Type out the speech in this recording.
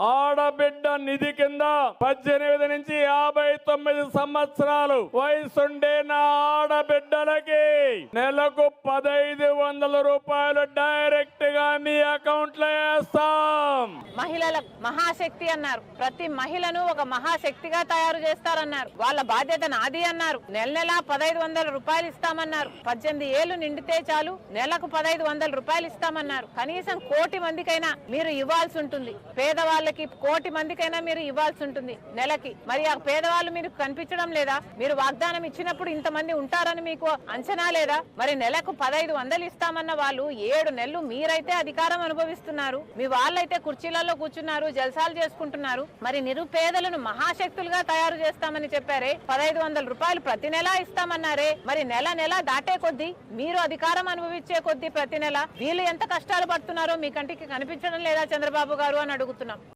ఆడబిడ్డ నిధికి కింద పద్దెనిమిది నుంచి యాభై తొమ్మిది సంవత్సరాలు వయసుండే నా ఆడబిడ్డలకి నెలకు పదైదు వందల రూపాయలు డైరెక్ట్గా మీ అకౌంట్లో వేస్తాం. మహిళల మహాశక్తి అన్నారు. ప్రతి మహిళను ఒక మహాశక్తిగా తయారు చేస్తారన్నారు. వాళ్ళ బాధ్యత నాది అన్నారు. నెల నెలా పదహైదు వందల రూపాయలు ఇస్తామన్నారు. పద్దెనిమిది ఏళ్ళు నిండితే చాలు నెలకు పదహైదు వందల రూపాయలు ఇస్తామన్నారు. కనీసం కోటి మందికైనా మీరు ఇవ్వాల్సి ఉంటుంది. పేదవాళ్ళకి కోటి మందికైనా మీరు ఇవ్వాలి ఇవ్వాల్సి ఉంటుంది నెలకి. మరి ఆ పేదవాళ్ళు మీరు కనిపించడం లేదా? మీరు వాగ్దానం ఇచ్చినప్పుడు ఇంతమంది ఉంటారని మీకు అంచనా లేదా? మరి నెలకు పదహైదు వందలు ఇస్తామన్న వాళ్ళు ఏడు నెలలు మీరైతే అధికారం అనుభవిస్తున్నారు. మీ వాళ్ళైతే కుర్చీలలో కూర్చున్నారు జల్సాలు చేసుకుంటున్నారు. మరి నిరుపేదలను మహాశక్తులుగా తయారు చేస్తామని చెప్పారే. పదహైదు వందల రూపాయలు ప్రతి నెల ఇస్తామన్నారే. మరి నెల నెల దాటే కొద్దీ మీరు అధికారం అనుభవించే కొద్దీ ప్రతి నెల వీళ్ళు ఎంత కష్టాలు పడుతున్నారో మీ కంటికి కనిపించడం లేదా చంద్రబాబు గారు అని అడుగుతున్నాం.